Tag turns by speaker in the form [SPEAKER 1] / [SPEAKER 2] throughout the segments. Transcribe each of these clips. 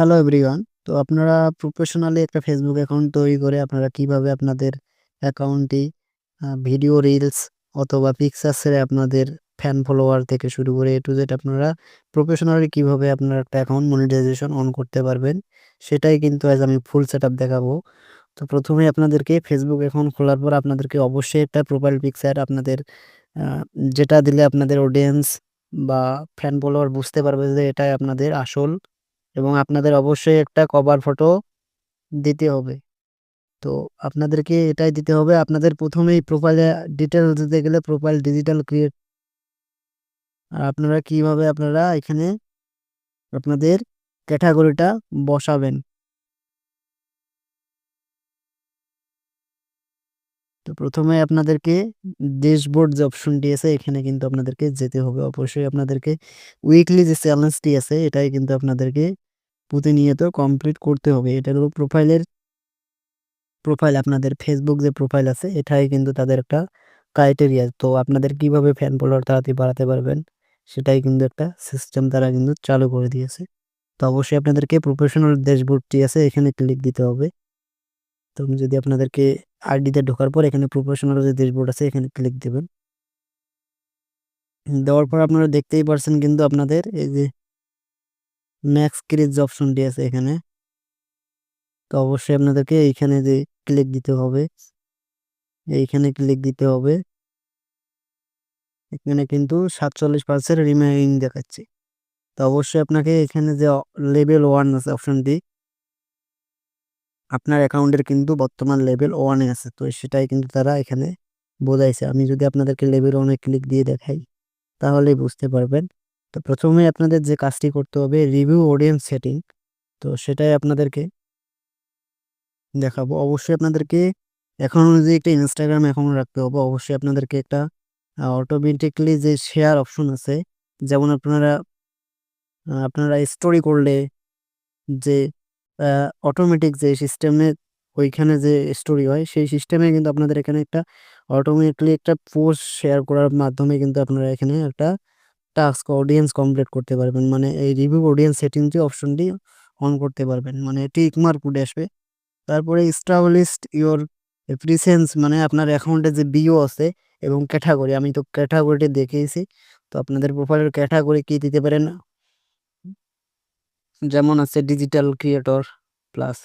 [SPEAKER 1] Hello everyone তো আপনারা professionally একটা ফেসবুক অ্যাকাউন্ট তৈরি করে আপনারা কীভাবে আপনাদের অ্যাকাউন্টটি ভিডিও রিলস অথবা পিকচার্সের আপনাদের ফ্যান ফলোয়ার থেকে শুরু করে এ টু জেড আপনারা প্রফেশনালি কীভাবে আপনার একটা অ্যাকাউন্ট মনিটাইজেশন অন করতে পারবেন, সেটাই কিন্তু আজ আমি ফুল সেট আপ দেখাবো। তো প্রথমে আপনাদেরকে ফেসবুক অ্যাকাউন্ট খোলার পর আপনাদেরকে অবশ্যই একটা প্রোফাইল পিকচার আপনাদের যেটা দিলে আপনাদের অডিয়েন্স বা ফ্যান ফলোয়ার বুঝতে পারবে যে এটাই আপনাদের আসল এবং আপনাদের অবশ্যই একটা কভার ফটো দিতে হবে। তো আপনাদেরকে এটাই দিতে হবে, আপনাদের প্রথমেই প্রোফাইলে ডিটেলস দিতে গেলে প্রোফাইল ডিজিটাল ক্রিয়েট আর আপনারা কীভাবে আপনারা এখানে আপনাদের ক্যাটাগরিটা বসাবেন। তো প্রথমে আপনাদেরকে ড্যাশবোর্ড যে অপশনটি আছে, এখানে কিন্তু আপনাদেরকে যেতে হবে। অবশ্যই আপনাদেরকে উইকলি যে চ্যালেঞ্জটি আছে, এটাই কিন্তু আপনাদেরকে প্রতিনিয়ত কমপ্লিট করতে হবে। এটা হলো প্রোফাইলের প্রোফাইল আপনাদের ফেসবুক যে প্রোফাইল আছে, এটাই কিন্তু তাদের একটা ক্রাইটেরিয়া তো আপনাদের কীভাবে ফ্যান ফলোয়ার তাড়াতাড়ি বাড়াতে পারবেন, সেটাই কিন্তু একটা সিস্টেম তারা কিন্তু চালু করে দিয়েছে। তো অবশ্যই আপনাদেরকে প্রফেশনাল ড্যাশবোর্ডটি আছে, এখানে ক্লিক দিতে হবে। তো যদি আপনাদেরকে আইডিতে ঢোকার পর এখানে প্রফেশনাল যে ড্যাশবোর্ড আছে, এখানে ক্লিক দেবেন। দেওয়ার পর আপনারা দেখতেই পারছেন কিন্তু আপনাদের এই যে ম্যাক্স ক্রিজ অপশনটি আছে এখানে। তো অবশ্যই আপনাদেরকে এইখানে যে ক্লিক দিতে হবে, এইখানে ক্লিক দিতে হবে। এখানে কিন্তু সাতচল্লিশ পার্সেন্ট রিমাইনিং দেখাচ্ছে। তো অবশ্যই আপনাকে এখানে যে লেভেল ওয়ান আছে অপশনটি আপনার অ্যাকাউন্টের কিন্তু বর্তমান লেভেল ওয়ানে আছে। তো সেটাই কিন্তু তারা এখানে বোঝাইছে। আমি যদি আপনাদেরকে লেভেল ওয়ানে ক্লিক দিয়ে দেখাই, তাহলেই বুঝতে পারবেন। তো প্রথমে আপনাদের যে কাজটি করতে হবে রিভিউ অডিয়েন্স সেটিং তো সেটাই আপনাদেরকে দেখাবো। অবশ্যই আপনাদেরকে এখন অনুযায়ী একটা ইনস্টাগ্রাম অ্যাকাউন্ট রাখতে হবে, অবশ্যই আপনাদেরকে একটা অটোমেটিকলি যে শেয়ার অপশন আছে, যেমন আপনারা আপনারা স্টোরি করলে যে অটোমেটিক যে সিস্টেমে ওইখানে যে স্টোরি হয়, সেই সিস্টেমে কিন্তু আপনাদের এখানে একটা অটোমেটিকলি একটা পোস্ট শেয়ার করার মাধ্যমে কিন্তু আপনারা এখানে একটা টাস্ক অডিয়েন্স কমপ্লিট করতে পারবেন। মানে এই রিভিউ অডিয়েন্স সেটিং যে অপশনটি অন করতে পারবেন। মানে টিক মার্ক উঠে আসবে। তারপরে স্টাবলিশড ইওর প্রিসেন্স মানে আপনার অ্যাকাউন্টে যে বিও আছে এবং ক্যাটাগরি আমি তো ক্যাটাগরিটি দেখিয়েছি। তো আপনাদের প্রোফাইলের ক্যাটাগরি কি দিতে পারেন? যেমন আছে ডিজিটাল ক্রিয়েটর প্লাস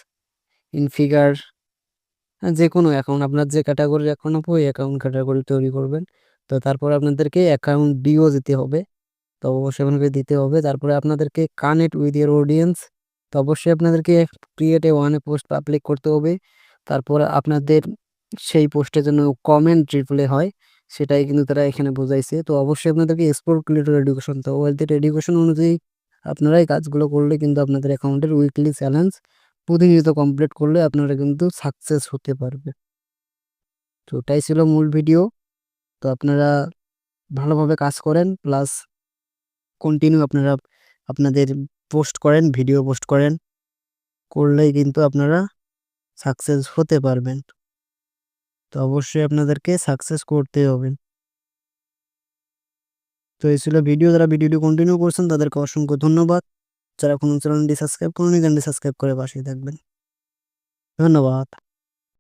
[SPEAKER 1] ইনফিগার যে কোনো অ্যাকাউন্ট আপনার যে ক্যাটাগরির অ্যাকাউন্ট হবে ওই অ্যাকাউন্ট ক্যাটাগরি তৈরি করবেন। তো তারপর আপনাদেরকে অ্যাকাউন্ট বিও দিতে হবে। তো অবশ্যই আপনাকে দিতে হবে। তারপরে আপনাদেরকে কানেক্ট উইথ ইয়ার অডিয়েন্স তো অবশ্যই আপনাদেরকে ক্রিয়েট এ ওয়ানে পোস্ট পাবলিক করতে হবে। তারপর আপনাদের সেই পোস্টের জন্য কমেন্ট রিপ্লে হয়, সেটাই কিন্তু তারা এখানে বোঝাইছে। তো অবশ্যই আপনাদেরকে স্পোর্ট ক্রিয়েটর এডুকেশন তো ওয়েলথের এডুকেশন অনুযায়ী আপনারা এই কাজগুলো করলে কিন্তু আপনাদের অ্যাকাউন্টের উইকলি চ্যালেঞ্জ প্রতিনিয়ত কমপ্লিট করলে আপনারা কিন্তু সাকসেস হতে পারবে। তো ওটাই ছিল মূল ভিডিও তো আপনারা ভালোভাবে কাজ করেন প্লাস কন্টিনিউ আপনারা আপনাদের পোস্ট করেন ভিডিও পোস্ট করেন, করলেই কিন্তু আপনারা সাকসেস হতে পারবেন। তো অবশ্যই আপনাদেরকে সাকসেস করতে হবে। তো এই ছিল ভিডিও যারা ভিডিওটি কন্টিনিউ করছেন, তাদেরকে অসংখ্য ধন্যবাদ। যারা কোনো চ্যানেলটি সাবস্ক্রাইব করুন চ্যানেলটি সাবস্ক্রাইব করে পাশে থাকবেন। ধন্যবাদ।